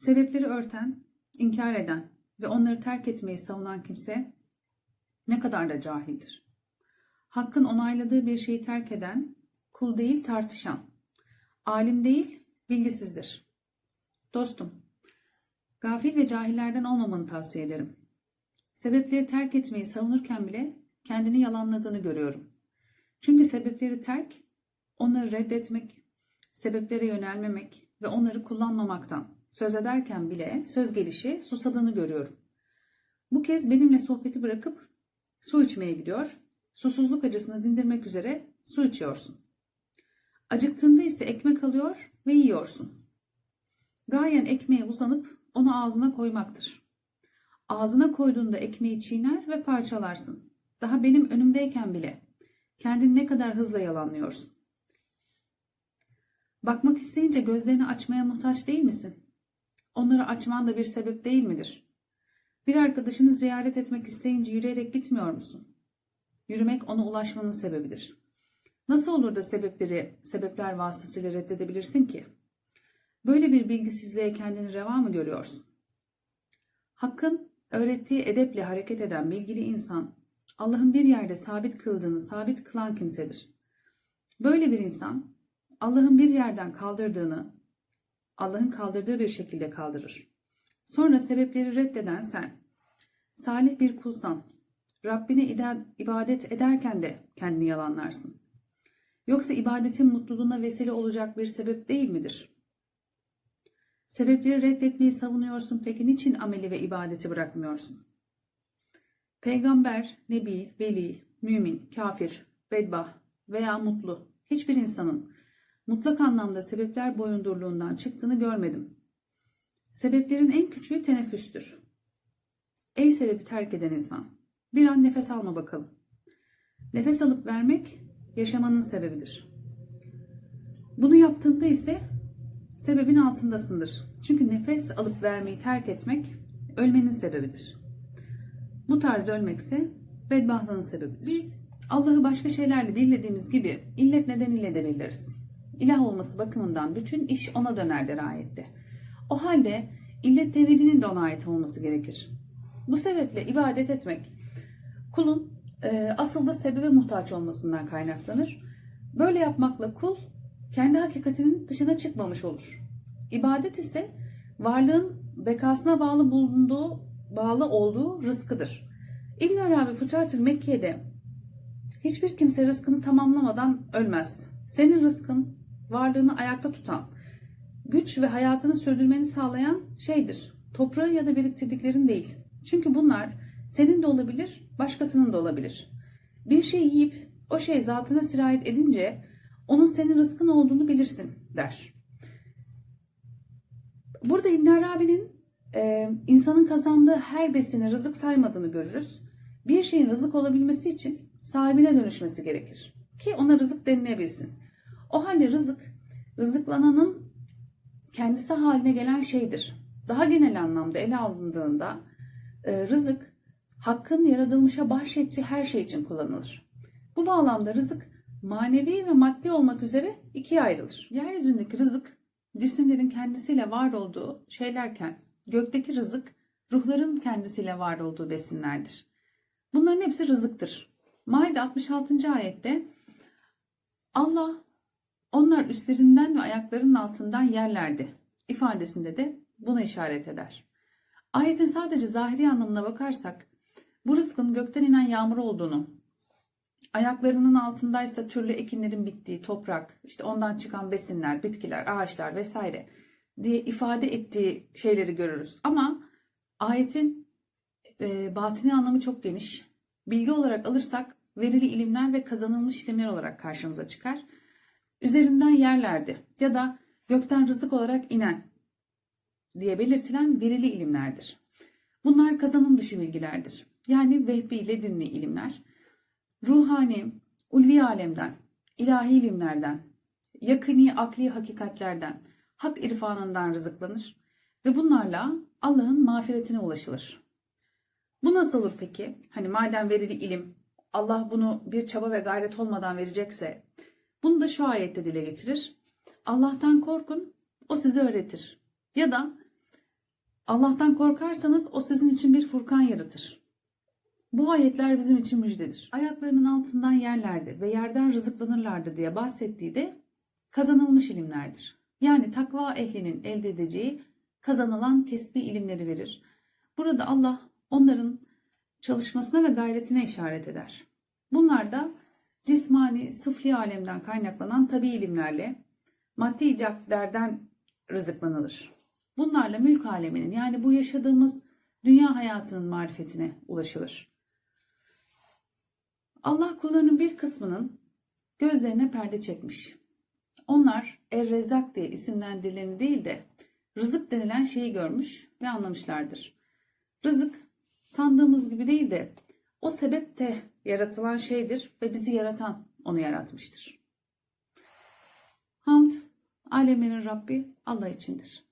Sebepleri örten, inkar eden ve onları terk etmeyi savunan kimse ne kadar da cahildir. Hakkın onayladığı bir şeyi terk eden, kul değil tartışan, alim değil bilgisizdir. Dostum, gafil ve cahillerden olmamanı tavsiye ederim. Sebepleri terk etmeyi savunurken bile kendini yalanladığını görüyorum. Çünkü sebepleri terk, onları reddetmek, sebeplere yönelmemek ve onları kullanmamaktan söz ederken bile söz gelişi susadığını görüyorum. Bu kez benimle sohbeti bırakıp su içmeye gidiyor, susuzluk acısını dindirmek üzere su içiyorsun. Acıktığında ise ekmek alıyor ve yiyorsun. Gayen ekmeğe uzanıp onu ağzına koymaktır. Ağzına koyduğunda ekmeği çiğner ve parçalarsın. Daha benim önümdeyken bile kendini ne kadar hızla yalanlıyorsun. Bakmak isteyince gözlerini açmaya muhtaç değil misin? Onları açman da bir sebep değil midir? Bir arkadaşını ziyaret etmek isteyince yürüyerek gitmiyor musun? Yürümek ona ulaşmanın sebebidir. Nasıl olur da sebepleri sebepler vasıtasıyla reddedebilirsin ki? Böyle bir bilgisizliğe kendini reva mı görüyorsun? Hakkın öğrettiği edeple hareket eden bilgili insan, Allah'ın bir yerde sabit kıldığını sabit kılan kimsedir. Böyle bir insan, Allah'ın bir yerden kaldırdığını, Allah'ın kaldırdığı bir şekilde kaldırır. Sonra sebepleri reddeden sen, salih bir kulsan, Rabbine ibadet ederken de kendini yalanlarsın. Yoksa ibadetin mutluluğuna vesile olacak bir sebep değil midir? Sebepleri reddetmeyi savunuyorsun peki niçin ameli ve ibadeti bırakmıyorsun? Peygamber, nebi, veli, mümin, kafir, bedbah veya mutlu hiçbir insanın mutlak anlamda sebepler boyundurluğundan çıktığını görmedim. Sebeplerin en küçüğü teneffüstür. Ey sebebi terk eden insan, bir an nefes alma bakalım. Nefes alıp vermek yaşamanın sebebidir. Bunu yaptığında ise sebebin altındasındır. Çünkü nefes alıp vermeyi terk etmek ölmenin sebebidir. Bu tarz ölmekse bedbahlığın sebebidir. Biz Allah'ı başka şeylerle birlediğimiz gibi illet nedeniyle de belirleriz. İlah olması bakımından bütün iş ona döner der ayette. O halde illet tevhidinin de ona ait olması gerekir. Bu sebeple ibadet etmek kulun e, asıl da sebebe muhtaç olmasından kaynaklanır. Böyle yapmakla kul kendi hakikatinin dışına çıkmamış olur. İbadet ise varlığın bekasına bağlı bulunduğu, bağlı olduğu rızkıdır. İbn Arabi Fütuhatül Mekke'de hiçbir kimse rızkını tamamlamadan ölmez. Senin rızkın varlığını ayakta tutan, güç ve hayatını sürdürmeni sağlayan şeydir. Toprağı ya da biriktirdiklerin değil. Çünkü bunlar senin de olabilir, başkasının da olabilir. Bir şey yiyip o şey zatına sirayet edince onun senin rızkın olduğunu bilirsin der. Burada İbn Arabi'nin e, insanın kazandığı her besini rızık saymadığını görürüz. Bir şeyin rızık olabilmesi için sahibine dönüşmesi gerekir. Ki ona rızık denilebilsin. O halde rızık, rızıklananın kendisi haline gelen şeydir. Daha genel anlamda ele alındığında e, rızık, hakkın yaratılmışa bahşettiği her şey için kullanılır. Bu bağlamda rızık manevi ve maddi olmak üzere ikiye ayrılır. Yeryüzündeki rızık cisimlerin kendisiyle var olduğu şeylerken gökteki rızık ruhların kendisiyle var olduğu besinlerdir. Bunların hepsi rızıktır. Maide 66. ayette Allah onlar üstlerinden ve ayaklarının altından yerlerdi ifadesinde de buna işaret eder. Ayetin sadece zahiri anlamına bakarsak bu rızkın gökten inen yağmur olduğunu, ayaklarının altındaysa türlü ekinlerin bittiği toprak, işte ondan çıkan besinler, bitkiler, ağaçlar vesaire diye ifade ettiği şeyleri görürüz. Ama ayetin e, batini anlamı çok geniş. Bilgi olarak alırsak verili ilimler ve kazanılmış ilimler olarak karşımıza çıkar. Üzerinden yerlerdi ya da gökten rızık olarak inen diye belirtilen verili ilimlerdir. Bunlar kazanım dışı bilgilerdir. Yani vehbi ledünni ilimler. Ruhani, ulvi alemden, ilahi ilimlerden, yakini akli hakikatlerden, hak irfanından rızıklanır ve bunlarla Allah'ın mağfiretine ulaşılır. Bu nasıl olur peki? Hani madem verili ilim, Allah bunu bir çaba ve gayret olmadan verecekse, bunu da şu ayette dile getirir. Allah'tan korkun, o size öğretir. Ya da Allah'tan korkarsanız o sizin için bir furkan yaratır. Bu ayetler bizim için müjdedir. Ayaklarının altından yerlerdi ve yerden rızıklanırlardı diye bahsettiği de kazanılmış ilimlerdir. Yani takva ehlinin elde edeceği kazanılan kesbi ilimleri verir. Burada Allah onların çalışmasına ve gayretine işaret eder. Bunlar da cismani, sufli alemden kaynaklanan tabi ilimlerle, maddi idraklerden rızıklanılır. Bunlarla mülk aleminin yani bu yaşadığımız dünya hayatının marifetine ulaşılır. Allah kullarının bir kısmının gözlerine perde çekmiş. Onlar Er-Rezzak diye isimlendirileni değil de rızık denilen şeyi görmüş ve anlamışlardır. Rızık sandığımız gibi değil de o sebepte yaratılan şeydir ve bizi yaratan onu yaratmıştır. Hamd, alemlerin Rabbi Allah içindir.